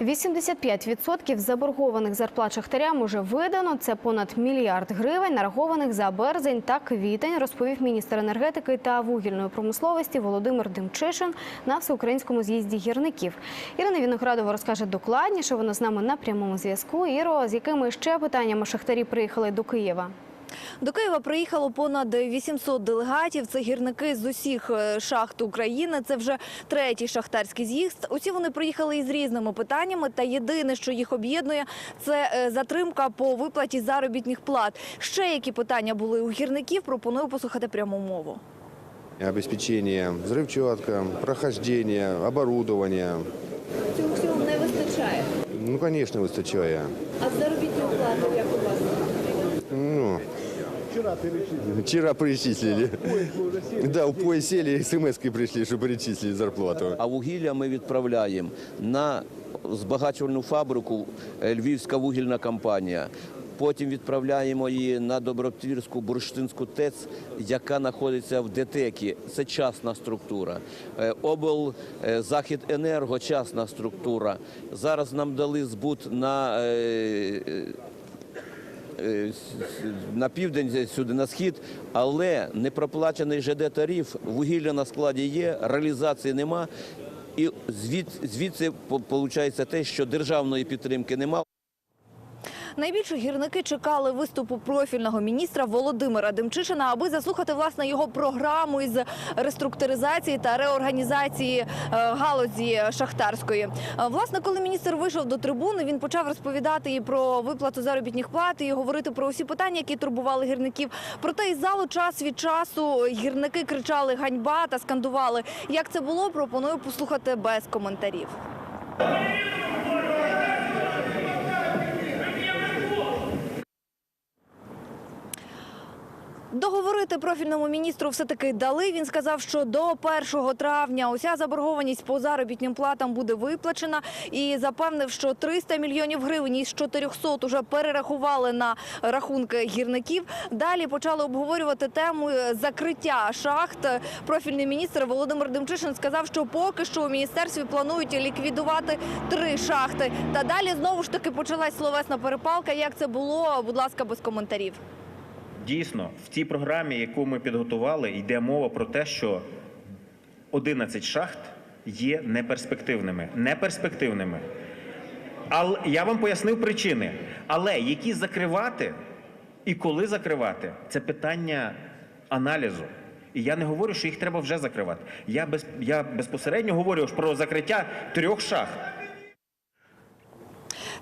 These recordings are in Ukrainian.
85% заборгованих зарплат шахтарям уже видано. Це понад мільярд гривень, нарахованих за березень та квітень, розповів міністр енергетики та вугільної промисловості Володимир Демчишин на всеукраїнському з'їзді гірників. Ірина Віноградова розкаже докладніше. Вона з нами на прямому зв'язку. Іро, з якими ще питаннями шахтарі приїхали до Києва? До Києва приїхало понад 800 делегатів. Це гірники з усіх е, шахт України. Це вже третій шахтарський з'їзд. Усі вони приїхали із різними питаннями. Та єдине, що їх об'єднує, це е, затримка по виплаті заробітних плат. Ще які питання були у гірників? Пропоную послухати пряму мову. Обеспечение, взрывчатка, прохождение, оборудование. Цього всього не вистачає. Ну, конечно, выстачая. А заробітну плату як у вас? Ну, вчера перечислили. Да, в поезд сели, смс пришли, что перечислили зарплату. А вугілля ми відправляємо на збагачувальну фабрику е, Львівська вугільна компанія. Потім відправляємо її на Добротвірську бурштинську ТЕЦ, яка знаходиться в ДТЕКі. Це частна структура. Е, Обл е, Захід Енерго частна структура. Зараз нам дали збут на на південь сюди на схід, але не проплачений ЖД тариф, вугілля на складі є, реалізації нема. І звід, звідси виходить те, що державної підтримки нема. Найбільше гірники чекали виступу профільного міністра Володимира Демчишина, аби заслухати власне його програму із реструктуризації та реорганізації е, галузі шахтарської. Е, Власне, коли міністр вийшов до трибуни, він почав розповідати і про виплату заробітних плат, і говорити про усі питання, які турбували гірників. Проте із залу час від часу гірники кричали ганьба та скандували. Як це було, пропоную послухати без коментарів. Договорити профільному міністру все-таки дали. Він сказав, що до 1 травня уся заборгованість по заробітним платам буде виплачена і запевнив, що 300 мільйонів гривень із 400 уже перерахували на рахунки гірників. Далі почали обговорювати тему закриття шахт. Профільний міністр Володимир Демчишин сказав, що поки що у міністерстві планують ліквідувати три шахти. Та далі знову ж таки почалась словесна перепалка. Як це було? Будь ласка, без коментарів. Дійсно, в цій програмі, яку ми підготували, йде мова про те, що 11 шахт є неперспективними. Неперспективними. Але я вам пояснив причини. Але які закривати і коли закривати це питання аналізу. І я не говорю, що їх треба вже закривати. Я без я безпосередньо говорю про закриття трьох шахт.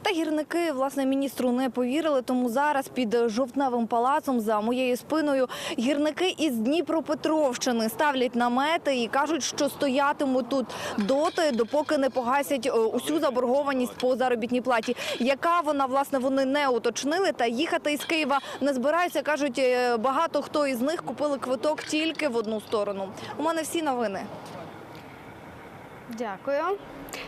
Та гірники власне міністру не повірили, тому зараз під жовтневим палацом за моєю спиною гірники із Дніпропетровщини ставлять намети і кажуть, що стоятимуть тут доти, допоки не погасять е, усю заборгованість по заробітній платі. Яка вона власне вони не уточнили, та їхати із Києва не збираються. кажуть, е, багато хто із них купили квиток тільки в одну сторону. У мене всі новини. Дякую.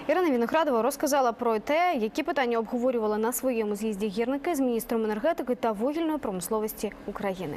Ірина Віноградова розказала про те, які питання обговорювали на своєму з'їзді гірники з міністром енергетики та вугільної промисловості України.